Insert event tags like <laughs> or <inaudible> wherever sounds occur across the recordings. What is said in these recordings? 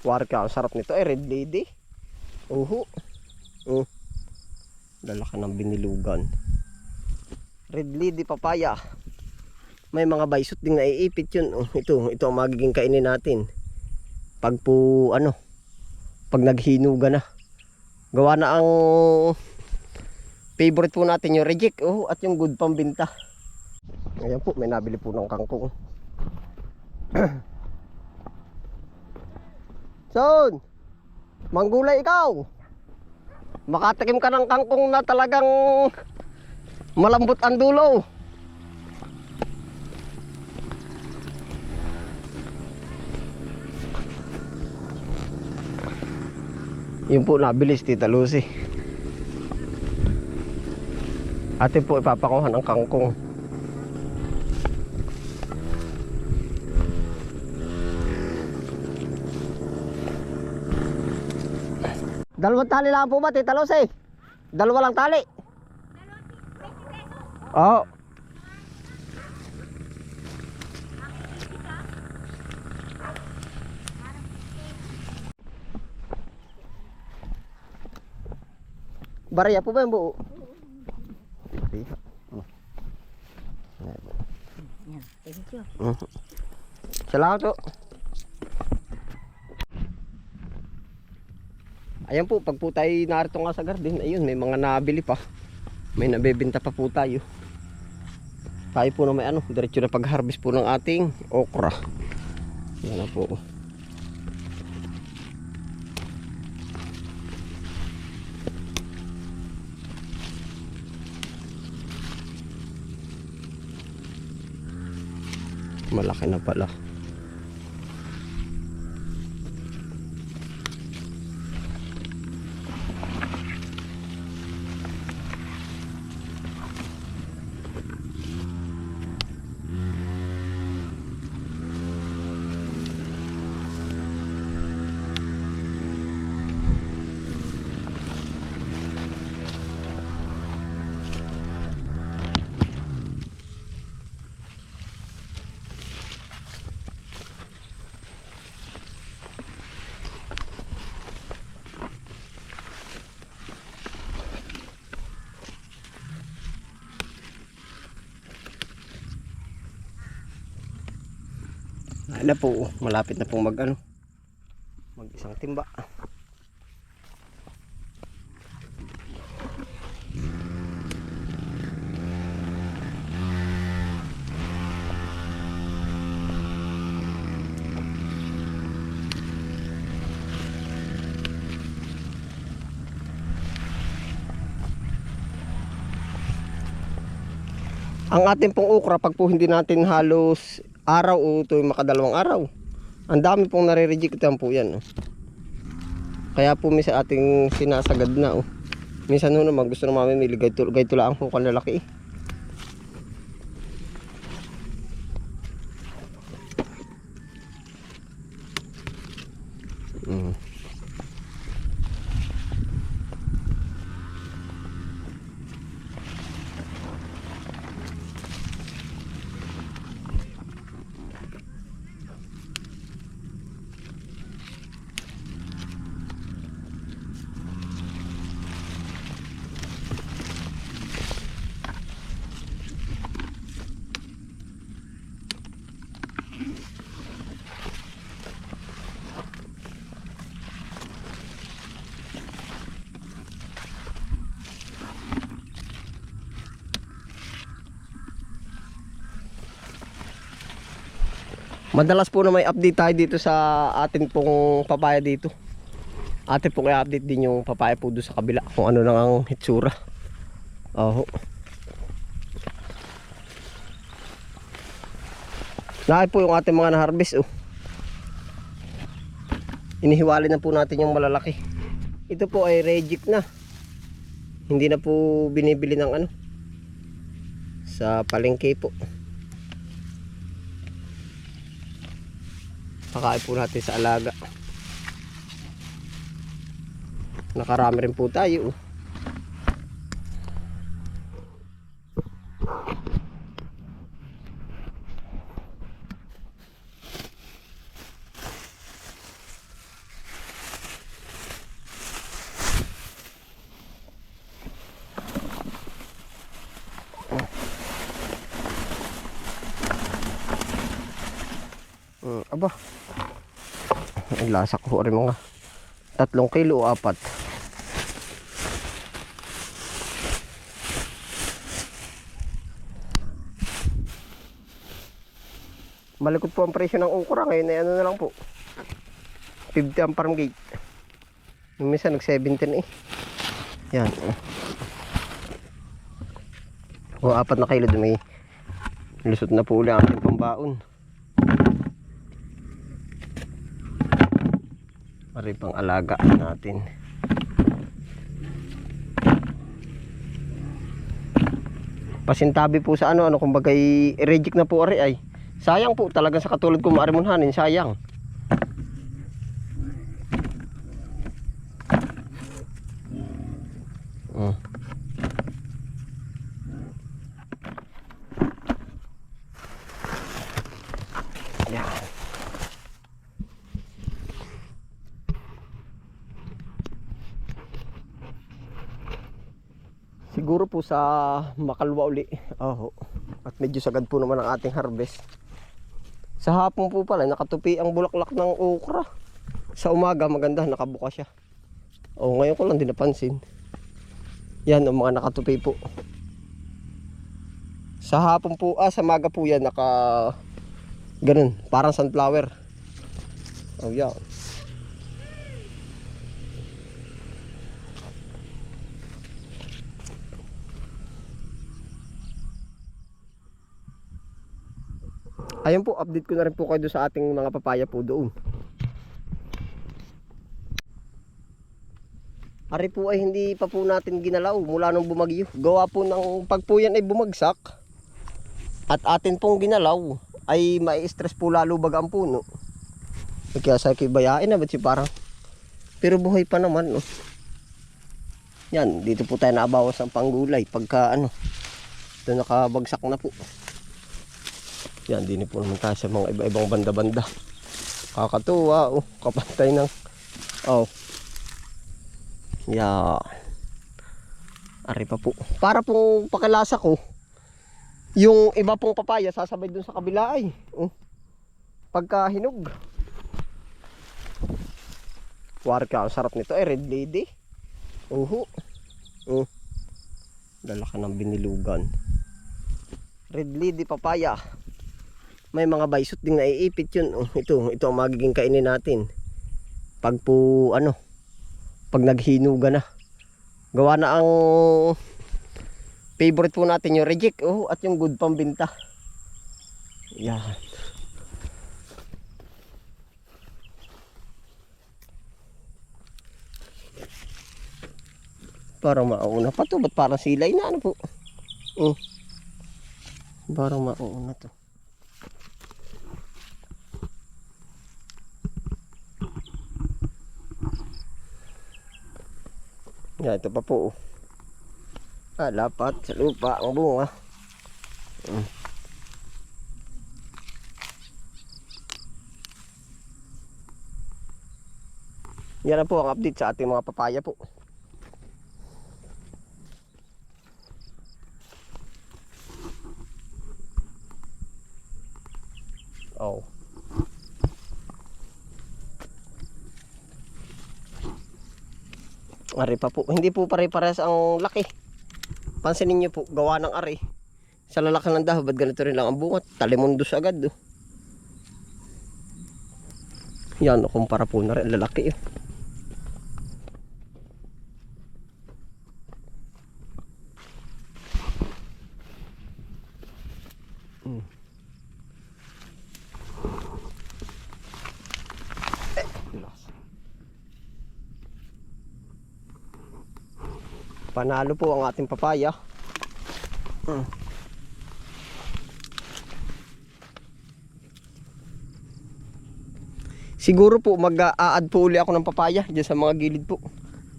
Wari ka, ang sarap nito. Eh, red lady. Uhu. Uh. Lalaki ng binilugan. Red lady papaya. May mga baysot ding naiipit yun. Oh, ito, ito ang magiging kainin natin. Pag po, ano, pag naghinuga na. Gawa na ang favorite po natin yung reject. Oh, at yung good pambinta. Ayan po, may nabili po ng kangkong. <clears throat> Son! Manggulay ikaw! Makatikim ka ng kangkong na talagang malambot ang dulo. Yun po nabilis Tita Lucy. Atin po ipapakuhan ang kangkong. Dalawang tali lang po ba, Tita Lucy? Dalawa lang tali. Oo. Barya po ba yung buo? Oh. Yan, thank you. Salamat po. Ayan po, pag po tayo narito nga sa garden, ayun, may mga nabili pa. May nabebenta pa po tayo. Tayo po na may ano, diretso na pag-harvest po ng ating okra. Yan na po. Malaki na pala. Ano po, malapit na pong mag ano, mag isang timba. Ang ating pong okra, pag po hindi natin halos araw o yung makadalawang araw, ang dami pong nare-rejectan po yan. Oh. Kaya po minsan ating sinasagad na. Oh. Minsan no naman gusto na mamimili, gayto, gayto lang po kalalaki. Eh. Madalas po na may update tayo dito sa atin pong papaya dito. Atin pong i-update din yung papaya po doon sa kabila kung ano nang ang hitsura. Oho. Lahat po yung ating mga na-harvest oh. Inihiwalay na po natin yung malalaki. Ito po ay reject na. Hindi na po binibili ng ano sa palengke po. Pakain po natin sa alaga. Nakarami rin po tayo. oh. Ang lasa ko rin mga tatlong kilo o apat. Malikot po ang presyo ng okra ngayon ay ano na lang po. 50 ang farm gate. Minsan nag 17 eh. Yan. O apat na kilo dun may lusot na po uli ang pambaon. Pari pang alaga natin. Pasintabi po sa ano, ano kumbaga reject na po ari ay. Sayang po talaga sa katulad ko maarimunhanin, sayang. Mm. Yan. Siguro po sa makalwa uli. Oho. At medyo sagad po naman ang ating harvest. Sa hapon po pala, nakatupi ang bulaklak ng okra. Sa umaga, maganda, nakabuka siya. O, ngayon ko lang din napansin. Yan, ang mga nakatupi po. Sa hapon po, ah, sa maga po yan, naka... Ganun, parang sunflower. Oh, yan. Ayun po, update ko na rin po kayo sa ating mga papaya po doon. Ari po ay hindi pa po natin ginalaw mula nung bumagyo. Gawa po ng pag po yan ay bumagsak at atin pong ginalaw ay mai-stress po lalo baga ang puno. Kaya sa kibayain na ba't si parang pero buhay pa naman no. Yan, dito po tayo naabawas ng panggulay pagka ano ito nakabagsak na po. Yan, din po naman tayo sa mga iba-ibang banda-banda. Kakatuwa, oh, kapantay ng, oh. Yeah. Ari pa po. Para pong pakalasa ko, yung iba pong papaya sasabay dun sa kabila ay. Oh. Pagka hinog. Wari ka, ang sarap nito. Eh, red lady. Uhu. Oh. Dala ka ng binilugan. Red lady papaya may mga baysot ding naiipit yun. Oh, ito, ito ang magiging kainin natin. Pag po, ano, pag naghinuga na. Gawa na ang favorite po natin yung reject. Oh, at yung good pambinta. Yan. Parang mauna pa to. Ba't parang silay na ano po? Oh. Parang mauna to. Yan, ito pa po. Ah, lapat sa lupa ang bunga. Mm. Yan na po ang update sa ating mga papaya po. Oh. Ari pa po. Hindi po pare-pares ang laki. Pansinin niyo po, gawa ng ari. Sa lalaki ng dahon, ba't ganito rin lang ang bungat? Talimundos agad. Oh. Yan, kumpara po na rin. Lalaki. Oh. Mm. Panalo po ang ating papaya. Mm. Siguro po mag-a-add po uli ako ng papaya dyan sa mga gilid po.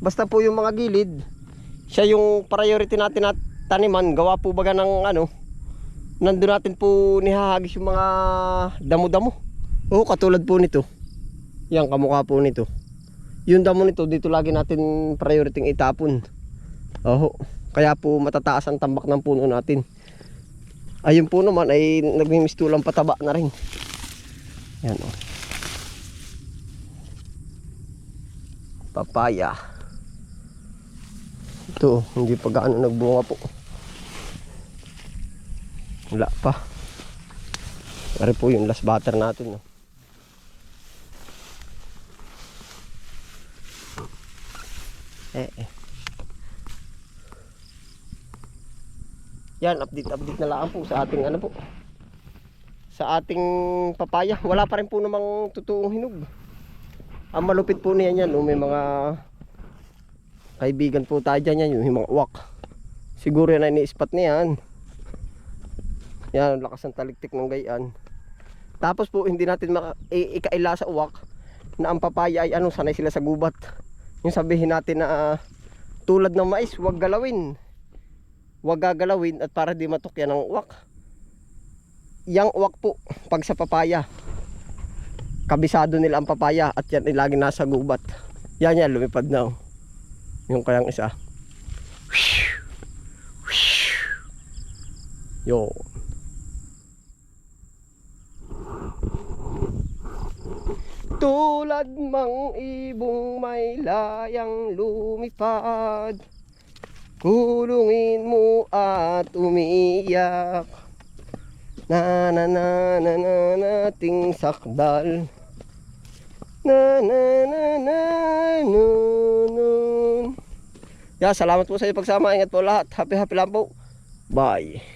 Basta po yung mga gilid, siya yung priority natin na taniman. Gawa po baga ng ano, nandun natin po nihahagis yung mga damo-damo. Oo, katulad po nito. Yan, kamukha po nito. Yung damo nito, dito lagi natin priority itapon. Oho. Kaya po matataas ang tambak ng puno natin. Ayun po naman ay nagmimistulang pataba na rin. Yan oh. papaya. Ito, hindi pa gaano nagbunga po. Wala pa. Pare po yung last butter natin. No? Eh, eh. Yan, update update na lang po sa ating ano po. Sa ating papaya. <laughs> Wala pa rin po namang totoong hinog. Ang malupit po niyan yan, no? may mga kaibigan po tayo dyan yan, yung mga uwak. Siguro yan ay ni-spot niyan. Yan, lakas ng taliktik ng gayan. Tapos po, hindi natin ikaila sa uwak na ang papaya ay ano, sanay sila sa gubat. Yung sabihin natin na ah, tulad ng mais, huwag galawin. Huwag gagalawin at para di matok yan ng uwak. Yang uwak po, pag sa papaya, kabisado nila ang papaya at yan ay lagi nasa gubat. Yan yan, lumipad na. oh. Yung kayang isa. Yo. Tulad mang ibong may layang lumipad Kulungin mo at umiiyak Na na na na na nating sakdal Na na na na no, no. Yeah, salamat po sa iyo pagsama. Ingat po lahat. Happy happy lang po. Bye.